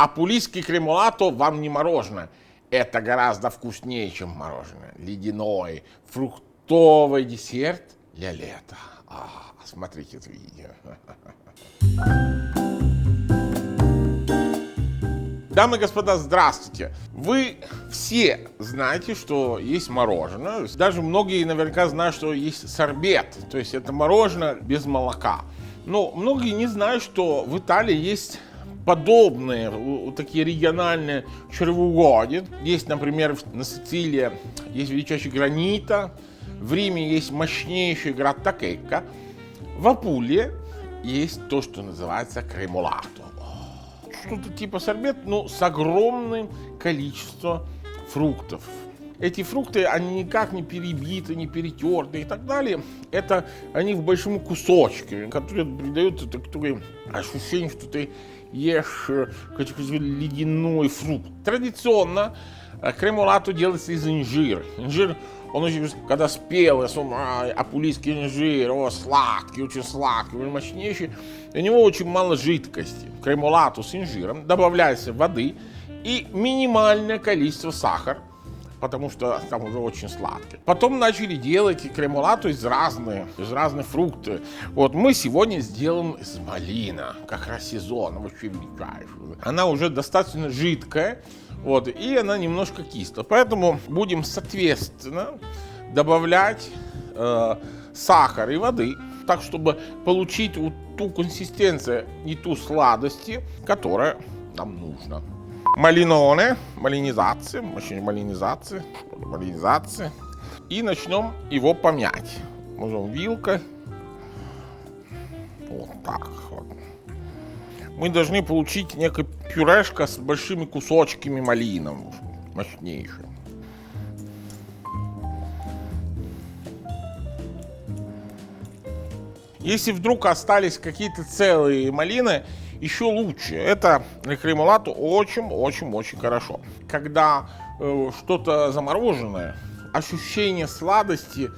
Апулийский кремолато вам не мороженое. Это гораздо вкуснее, чем мороженое. Ледяной, фруктовый десерт для лета. А, смотрите это видео. Дамы и господа, здравствуйте! Вы все знаете, что есть мороженое. Даже многие наверняка знают, что есть сорбет. То есть это мороженое без молока. Но многие не знают, что в Италии есть подобные, такие региональные чревоугодия. Есть, например, на Сицилии есть величайший гранита, в Риме есть мощнейший град Такекка, в Апуле есть то, что называется кремолато. Что-то типа сорбет, но с огромным количеством фруктов. Эти фрукты, они никак не перебиты, не перетерты и так далее. Это они в большом кусочке, которые придают такое ощущение, что ты ешь э, ледяной фрукт. Традиционно э, кремолато делается из инжира. Инжир, он очень, когда спелый, апулийский инжир, о, сладкий, очень сладкий, очень мощнейший, у него очень мало жидкости. Кремолато с инжиром добавляется воды и минимальное количество сахара, потому что там уже очень сладкий. Потом начали делать кремолату из разных, из разных фруктов. Вот мы сегодня сделаем из малина, как раз сезон, вообще величайший. Она уже достаточно жидкая, вот, и она немножко кислая. Поэтому будем, соответственно, добавлять э, сахар и воды, так, чтобы получить вот ту консистенцию и ту сладости, которая нам нужна. Малиноне, малинизация, малинизация, малинизация. И начнем его помять. Можем вилкой. Вот так вот. Мы должны получить некое пюрешка с большими кусочками малинов. Мощнейшим. Если вдруг остались какие-то целые малины, еще лучше. Это кремолату очень-очень-очень хорошо. Когда э, что-то замороженное, ощущение сладости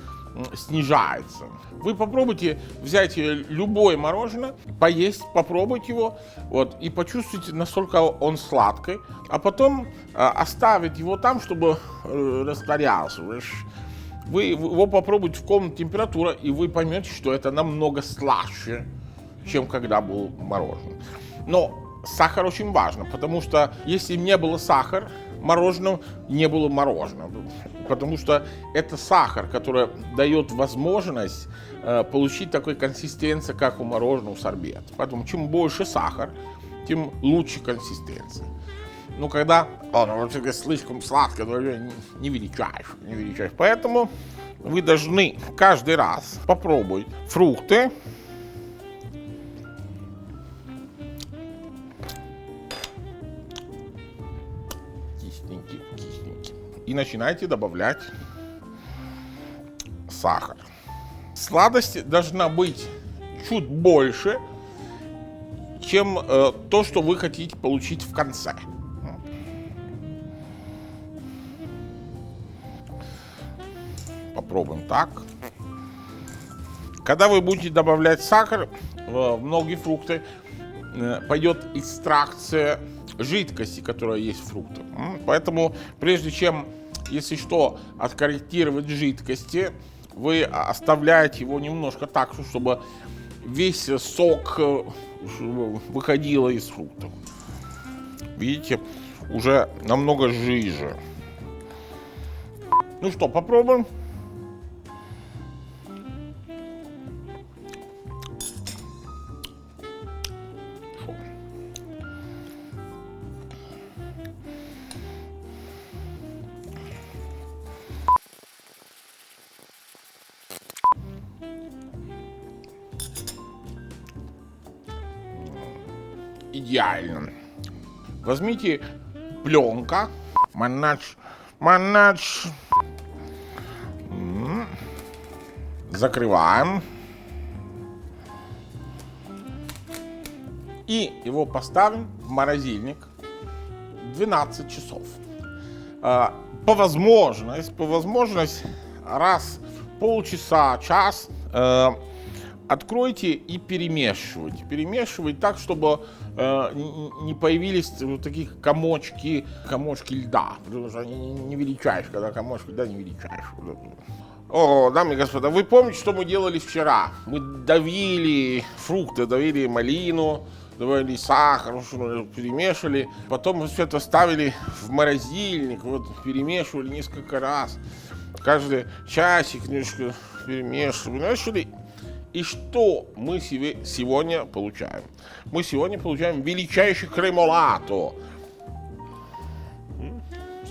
снижается. Вы попробуйте взять любое мороженое, поесть, попробовать его, вот, и почувствуйте, насколько он сладкий, а потом э, оставить его там, чтобы э, растворялся. Вы его попробуйте в комнате температура, и вы поймете, что это намного слаще, чем когда был мороженое. Но сахар очень важно, потому что если не было сахара, мороженого не было мороженого. Потому что это сахар, который дает возможность э, получить такой консистенции, как у мороженого сорбет. Поэтому чем больше сахар, тем лучше консистенция. Ну, когда он ну, слишком сладко, то не, не величаешь, не величаешь. Поэтому вы должны каждый раз попробовать фрукты, и начинаете добавлять сахар. Сладость должна быть чуть больше, чем э, то, что вы хотите получить в конце. Попробуем так. Когда вы будете добавлять сахар в многие фрукты, э, пойдет экстракция жидкости, которая есть в фруктах. Поэтому прежде чем, если что, откорректировать жидкости, вы оставляете его немножко так, чтобы весь сок э, выходил из фруктов. Видите, уже намного жиже. Ну что, попробуем. Идеально. Возьмите пленка, манач, манач, закрываем. И его поставим в морозильник 12 часов. А, по возможности, по возможности раз полчаса, час э, откройте и перемешивайте. Перемешивайте так, чтобы э, не появились вот такие комочки, комочки льда. Потому что они не- величаешь, когда комочки льда не величаешь. О, дамы и господа, вы помните, что мы делали вчера? Мы давили фрукты, давили малину, добавили сахар, перемешивали. Потом мы все это ставили в морозильник, вот перемешивали несколько раз. Каждый часик немножко перемешивали, начали. И что мы сегодня получаем? Мы сегодня получаем величайший кремолато.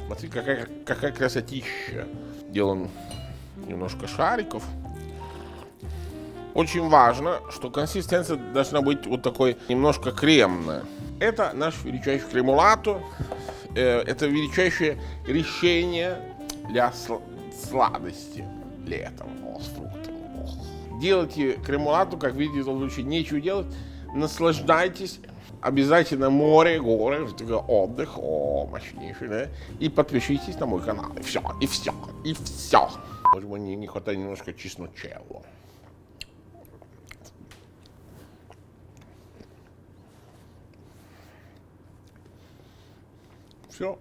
Смотри, какая, какая красотища. Делаем немножко шариков. Очень важно, что консистенция должна быть вот такой немножко кремная. Это наш величайший кремулато. Э, Это величайшее решение для сл- сладости летом о, с фруктами. О. Делайте кремулату, как видите, лучше нечего делать. Наслаждайтесь. Обязательно море, горы, отдых, о, мощнейший, да? И подпишитесь на мой канал. И все, и все, и все. Может быть, мне не хватает немножко чесночелло. Все.